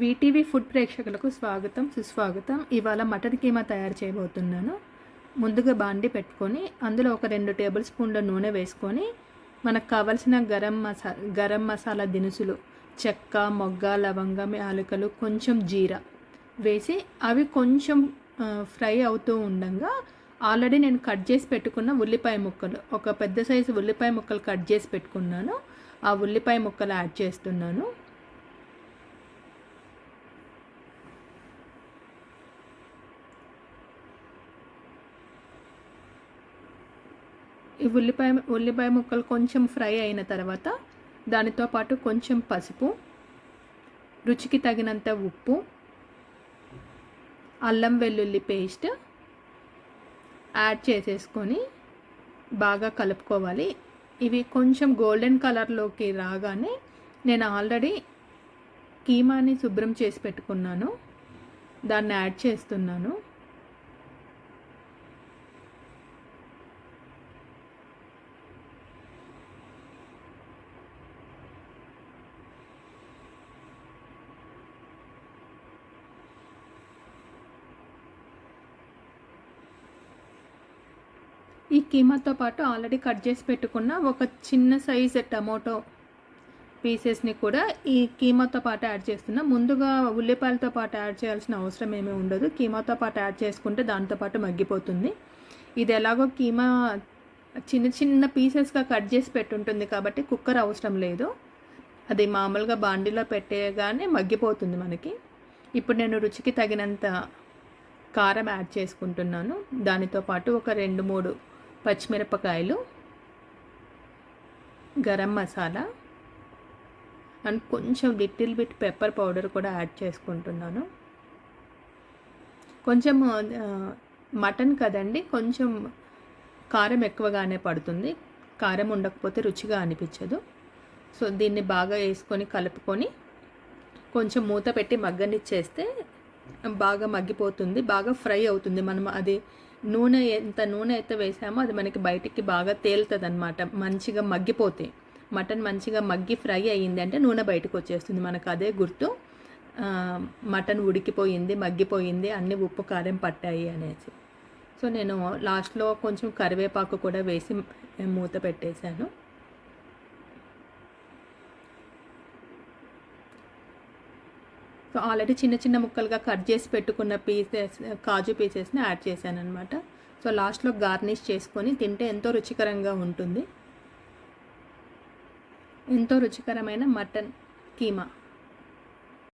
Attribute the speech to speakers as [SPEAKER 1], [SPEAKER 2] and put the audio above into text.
[SPEAKER 1] VTV food ప్రేక్షకులకు స్వాగతం సుస్వాగతం. ఇవాళ మటన్ కీమా తయారు చేయబోతున్నాను. ముందుగా బాండి పెట్టుకొని అందులో ఒక రెండు టేబుల్ స్పూన్ల నూనె వేసుకొని మనకు కావలసిన గరం మసా గరం మసాలా దినుసులు చెక్క మొగ్గ లవంగం యాలకులు కొంచెం జీరా వేసి అవి కొంచెం ఫ్రై అవుతూ ఉండగా ఆల్రెడీ నేను కట్ చేసి పెట్టుకున్న ఉల్లిపాయ ముక్కలు ఒక పెద్ద సైజు ఉల్లిపాయ ముక్కలు కట్ చేసి పెట్టుకున్నాను. ఆ ఉల్లిపాయ ముక్కలు యాడ్ చేస్తున్నాను. ఈ ఉల్లిపాయ ఉల్లిపాయ ముక్కలు కొంచెం ఫ్రై అయిన తర్వాత దానితో పాటు కొంచెం పసుపు రుచికి తగినంత ఉప్పు అల్లం వెల్లుల్లి పేస్ట్ యాడ్ చేసేసుకొని బాగా కలుపుకోవాలి. ఇవి కొంచెం గోల్డెన్ కలర్లోకి రాగానే నేను ఆల్రెడీ కీమాని శుభ్రం చేసి పెట్టుకున్నాను. దాన్ని యాడ్ చేస్తున్నాను. ఈ కీమాతో పాటు ఆల్రెడీ కట్ చేసి పెట్టుకున్న ఒక చిన్న సైజ్ టమాటో పీసెస్ని కూడా ఈ కీమాతో పాటు యాడ్ చేస్తున్నా. ముందుగా ఉల్లిపాయలతో పాటు యాడ్ చేయాల్సిన అవసరం ఏమీ ఉండదు. కీమాతో పాటు యాడ్ చేసుకుంటే దాంతో పాటు మగ్గిపోతుంది. ఇది ఎలాగో కీమా చిన్న చిన్న పీసెస్గా కట్ చేసి పెట్టుంటుంది కాబట్టి కుక్కర్ అవసరం లేదు. అది మామూలుగా బాండీలో పెట్టేయగానే మగ్గిపోతుంది మనకి. ఇప్పుడు నేను రుచికి తగినంత కారం యాడ్ చేసుకుంటున్నాను. దానితో పాటు ఒక రెండు మూడు పచ్చిమిరపకాయలు గరం మసాలా అండ్ కొంచెం లిటిల్ బిట్ పెప్పర్ పౌడర్ కూడా యాడ్ చేసుకుంటున్నాను. కొంచెం మటన్ కదండి కొంచెం కారం ఎక్కువగానే పడుతుంది. కారం ఉండకపోతే రుచిగా అనిపించదు. సో దీన్ని బాగా వేసుకొని కలుపుకొని కొంచెం మూత పెట్టి మగ్గనిచ్చేస్తే బాగా మగ్గిపోతుంది బాగా ఫ్రై అవుతుంది. మనం అది నూనె ఎంత నూనె అయితే వేసామో అది మనకి బయటికి బాగా తేలుతుంది అనమాట మంచిగా మగ్గిపోతే. మటన్ మంచిగా మగ్గి ఫ్రై అయ్యింది అంటే నూనె బయటకు వచ్చేస్తుంది. మనకు అదే గుర్తు. మటన్ ఉడికిపోయింది మగ్గిపోయింది అన్ని ఉప్పు కారం పట్టాయి అనేసి. సో నేను లాస్ట్లో కొంచెం కరివేపాకు కూడా వేసి మూత పెట్టేశాను. సో ఆల్రెడీ చిన్న చిన్న ముక్కలుగా కట్ చేసి పెట్టుకున్న పీసెస్ కాజు పీసెస్ని యాడ్ చేశాను అనమాట సో లాస్ట్లో గార్నిష్ చేసుకొని తింటే ఎంతో రుచికరంగా ఉంటుంది. ఎంతో రుచికరమైన మటన్ కీమా.